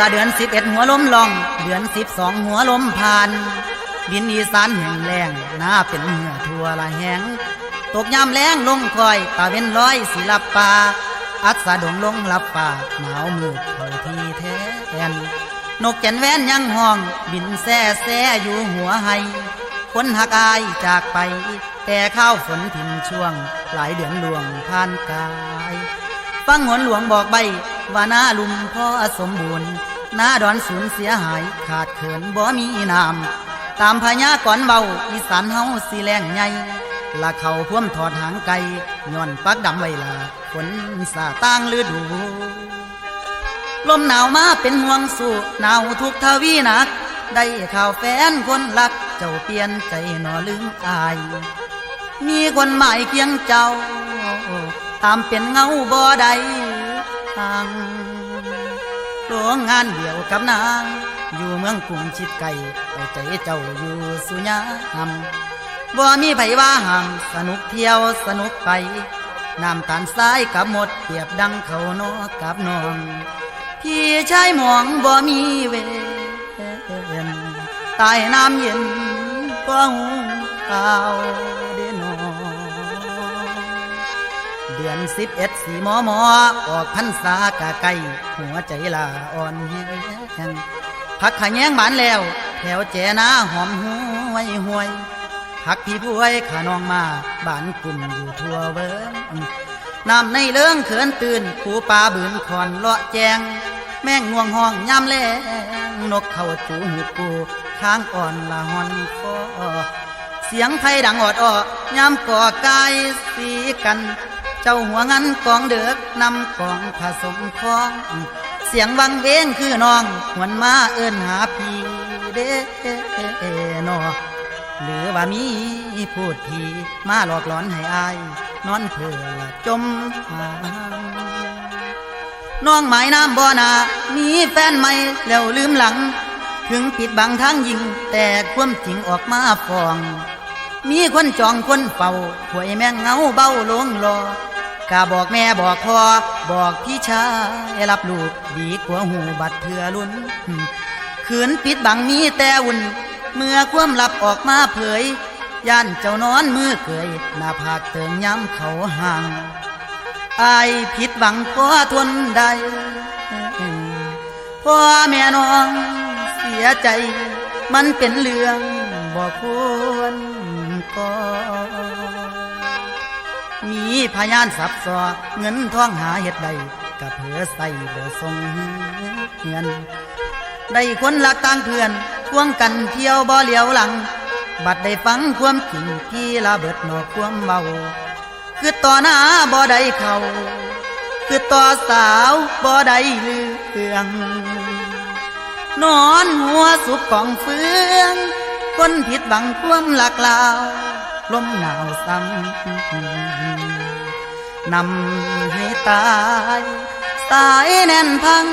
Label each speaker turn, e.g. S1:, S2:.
S1: ละเดือนสิบเอ็ดหัวลมลอง เดือนสิบสองหัวลมผ่านดินอีสานแห่งแรงหน้าเป็นเหงื่อทั่วละแหงตกยามแรงลงคอยตาเว้นร้อยสิลับปาอัดสะดงลงลับป่าหนาวมืดเข้าทีแทนนกแก่นแวนยังห้อง บินแซ่แซ่อยู่หัวไห้คนหักอายจากไป แต่ข้าวฝนถิ่มช่วง หลายเดือนลวงผ่านกาย ฟังหนหลวงบอกใบว่าหน้าลุมพ่อสมบูรณ์ หน้าดอนสูญเสียหายขาดเขินบ่มีนาม ตามพญากรเบาอีสานเฮาสิแรงใหญ่ละเขาพ่วมถอดหางไก่ย้อนปักดำไว้ละฝนสาตั้งฤดู ลมหนาวมาเป็นห่วงสู่หนาวทุกทวีหนัก ได้ข่าวแฟนคนรักเจ้าเปลี่ยนใจหนอลืมอาย มีคนหมายเคียงเจ้า ตามเป็นเงาบ่ใดทาง โรงงานเดียวกับนาง อยู่เมืองกรุงชิดไกลแต่ใจเจ้าอยู่สุญญาม บ่มีไผว่าห่างสนุกเที่ยวสนุกไป น้ำตาลทรายกับหมดเปรียบดังเขานอกับนอง พี่ชายหมองบ่มีเวนใต้น้ำเย็นก็หูข่าว เดือนสิบเอ็ดสีหมอหมอ ออกพรรษากะไก่หัวใจลาอ่อนแห้งพักขะแยงหวานแล้ว แถวแจนาหอมหวยหวยพักพี่พวยขานองมาบ้านกลุ่มอยู่ทั่วเวิงน้ำในเลื้องเขินตื่นผูปลาบืนคอนเลาะแจง แม่งง่วงห้องยามแลงนกเข้าจูหูปูข้างอ่อนละหอนคอเสียงไทยดังออดอ้อยามก่อกายสีกัน เจ้าหัวงันกองเดือกนำกองผสมคอง เสียงวังเวงคือน้องหวนมาเอิ้นหาพี่เด้นอหรือว่ามีพูดทีมาหลอกหลอนให้อาย นอนเพื่อจมหาน้องหมายน้ำบ่อนามีแฟนใหม่แล้วลืมหลัง ถึงปิดบังทางยิง แต่ความจริงออกมาฟอง มีคนจองคนเฝ้าหวยแมงเงาเบ้าลงรอ กาบอกแม่บอกพ่อบอกพี่ชายรับลูกดีกว่าหูบัดเถื่อลุนขืนปิดบังมีแต่อุ่น เมื่อความลับออกมาเผย ย่านเจ้านอนมือเกยหน้าผากเติงย้ำเขาห่างอายผิดหวังพอทนได้พ่อแม่น้องเสียใจ มันเป็นเรื่องบ่ควรก็ มีพยานสับสอเงินทองหาเห็ดใดกับเผือใส่บ่ทรงเงินได้คนหลักต่างเพื่อนควงกันเที่ยวบ่เหลียวหลัง บัดได้ฟังความจริงที่ละเบิดหนอกความเบาคือต่อหน้าบ่ได้เขาคือต่อสาวบ่ได้เรื่อง นอนหัวสุกกองเฟือง คนผิดหวังความหลักลาว ลมหนาวซ้ำนำให้ตาย สายแน่นพัง